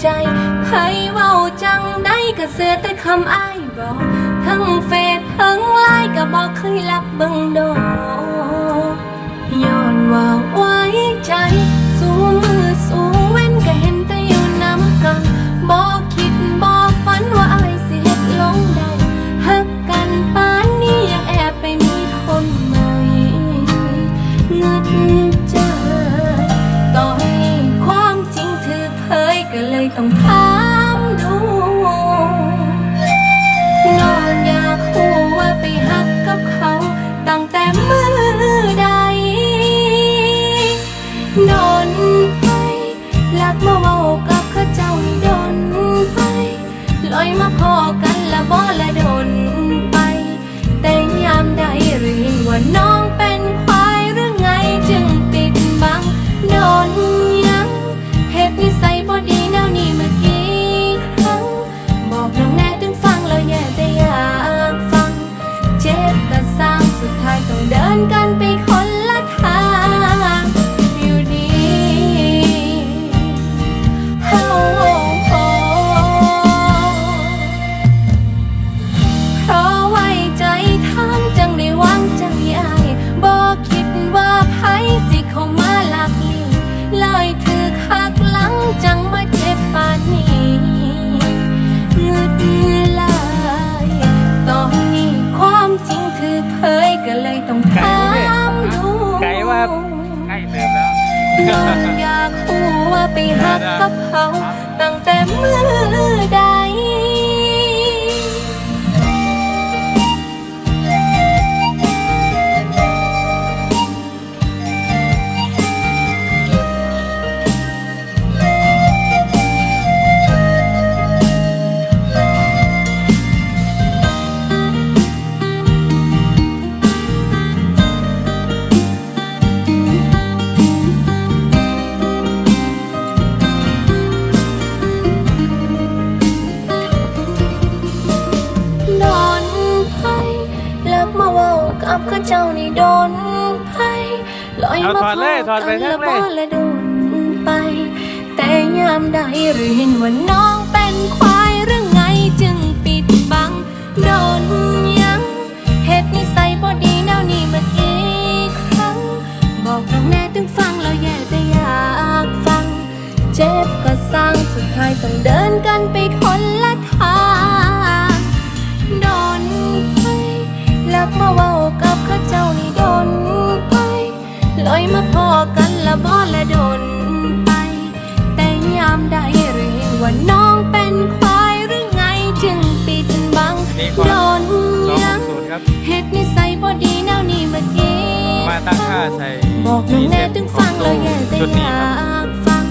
ใจให้เว้าจังได้ก็เสือแต่คำอ้ายบอกทั้งเฟซทั้งไลน์ก็บอกเคยรับเบิ่งดอกย้อนว่าไว้ใจสู้มือ กับเขาตั้งแต่เมื่อใดโด ว้ากับเข้าเจ้านี่โดนไผลอยเอามาถอดเลยถอดไปกัทั้ละงเลยบ่ละโดนไป แต่ยามใดหรือเห็นว่าน้องเป็นควายหรือไงจึงปิดบังโดนยังเหตุนิสัยบ่ดีแนวนี้เมื่อกี้ครั้ง บอกน้องแน่ถึงฟังแล้วแย่แต่อยากฟัง เจ็บก็สร้างสุดท้ายต้องเดินกันไปคนละ ละบ่ละโดนไป แต่ยามใดหรือเห็นว่าน้องเป็นควายหรือไงจึงปิดบังนี่ก่อน โดนสองยังศูนย์ครับเหตุนิสัยบ่ดีแนวนี้เมื่อกี้ มาตั้งค่าใส่บอกน้องแน่ถึงฟังแล้วแย่แต่ชุดอนี้ยาครับกฟัง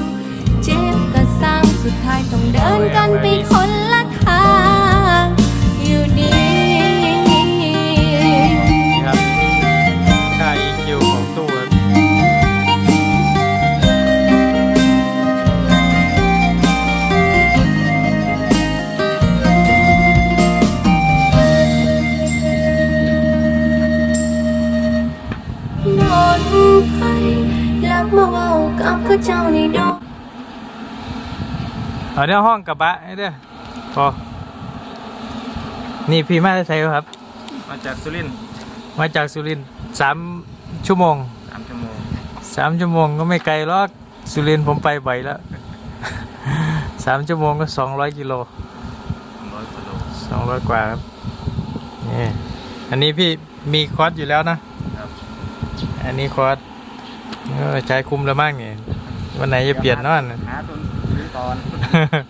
เจ็บก็สร้างสุดท้ายต้องเดินกันไปค กับเข้าเจ้านี่โดนเอาเนี่ยห้องกระบะให้เด้อพอนี่พี่มาได้ใส่ครับ มาจากสุรินทร์มาจากสุรินทร์สามชั่วโมงสามชั่วโมงสามชั่วโมงก็ไม่ไกลหรอกสุรินทร์ผมไปบ่อยแล้วสามชั่วโมงก็สองร้อยกิโลร้อยกิโลสองร้อยกว่าครับนี่อันนี้พี่มีคอร์สอยู่แล้วนะครับอันนี้คอร์ส เออใช้คุ้มแล้วมากเนี่ยวันไหนจะเปลี่ยนเนอนหาตุนซื้อก่อน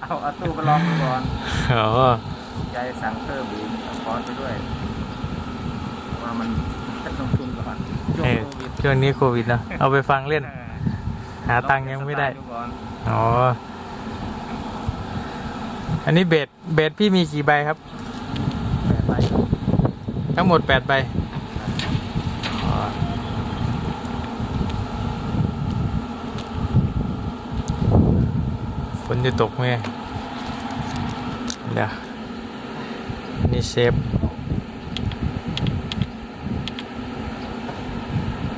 เอาเอาตู้ไปลองดูก่อนอ๋อใจสั่งเพิ่มอีกเอาคอนไปด้วยว่ามันต้องทุนก่อนช่วเองอโควิดช่วงนี้โควิดเนอะเอาไปฟังเล่นเออหาตังค์ยังไม่ได้ลอก่อนอ๋ออันนี้เบสเบสพี่มีกี่ใบครับแปดใบทั้งหมดแปดใบ จะตกไงเดี๋ยวนี่เซฟ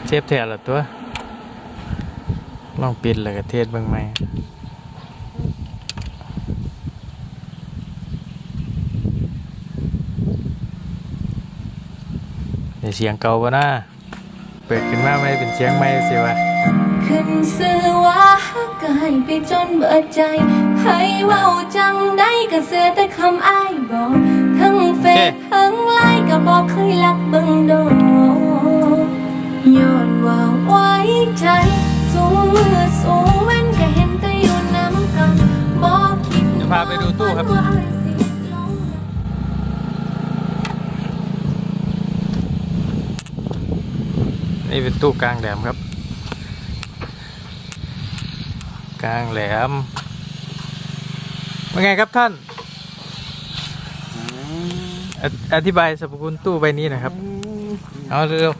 เซฟแถวละตัว ลองปิดเลยกับเทศบ้างไหมเสียงเก่าปะนะเปิดขึ้นมาไม่เป็นเสียงไม่สิวะ ขึ้นซื้อว่าฮักก็ให้ไปจนเบิดใจให้เว้าจังได้ก็เสือแต่คำอ้ายบอก ทั้งเฟซทั้งไลน์ก็บอกเคยรักเบิ่งโดย้อนว่าไว้ใจสู้มือสู้เว้นก็เห็นแต่อยู่น้ำกันบอกคิดจะพาไปดูตู้ครับว่าอ้ายสิลงนี่เป็นตู้กลางแหลมครับ กลางแหลมเป็นไงครับท่านออธิบายสรรพคุณตู้ใบนี้หนะครับ เอาเร็ว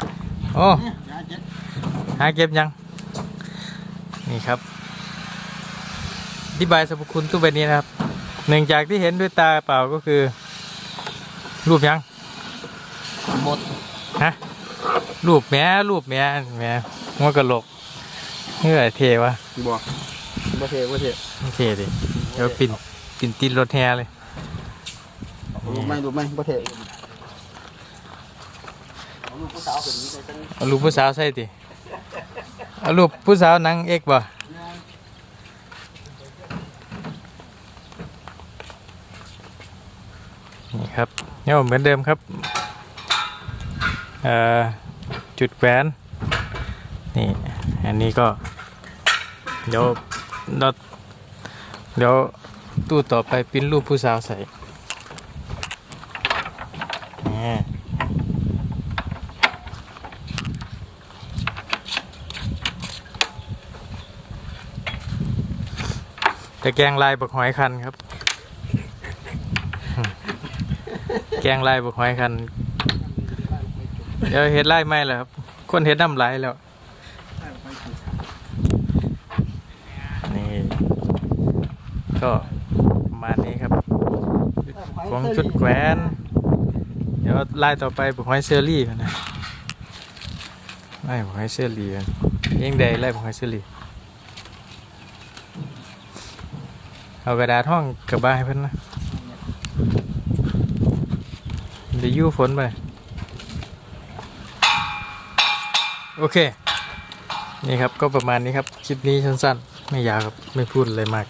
ๆโอ้หาเก็บยัง นี่ครับ อธิบายสรรพคุณตู้ใบนี้นะครับหนึ่งจากที่เห็นด้วยตาเปล่าก็คือ รูปยังหมดฮะรูปแม่รูปแม่แม่หัวกะโหลกเฮ้ยเทวะ บ่บ่เทบ่เทเทดิเดี๋ยวปิ่นปิ่นตีนรถแฮเลยรูปไม่รูปไม่บ่เทเอาลูกผู้สาวเป็นนี้ได้จังเอารูปผู้สาวใส่ดิเอารูปผู้สาวหนังเอกบ่นี่ครับเนี่ยเหมือนเดิมครับเอ่อจุดแหวนนี่อันนี้ก็ เดี๋ยวเราเดี๋ยวตู้ต่อไปปิ้นรูปผู้สาวใส่แต่แกงลายบักหอยคันครับ แกงลายบักหอยคัน เดี๋ยวเฮ็ดไล่ไม่แล้วครับ คนเฮ็ดน้ำลายแล้ว นี่ ก็ประมาณนี้ครับ ของชุดแขวนเดี๋ยวไล่ต่อไปบุกหอยเชอรี่กันนะไล่บุกหอยเชอรี่กันยังใดไล่บุกหอยเชอรี่เอากระดาษห้องกระบายให้เพิ่นนะเดี๋ยวยู่ฝนไปโอเค นี่ครับก็ประมาณนี้ครับ คลิปนี้สั้นๆ ไม่ยาวครับ ไม่พูดอะไรมาก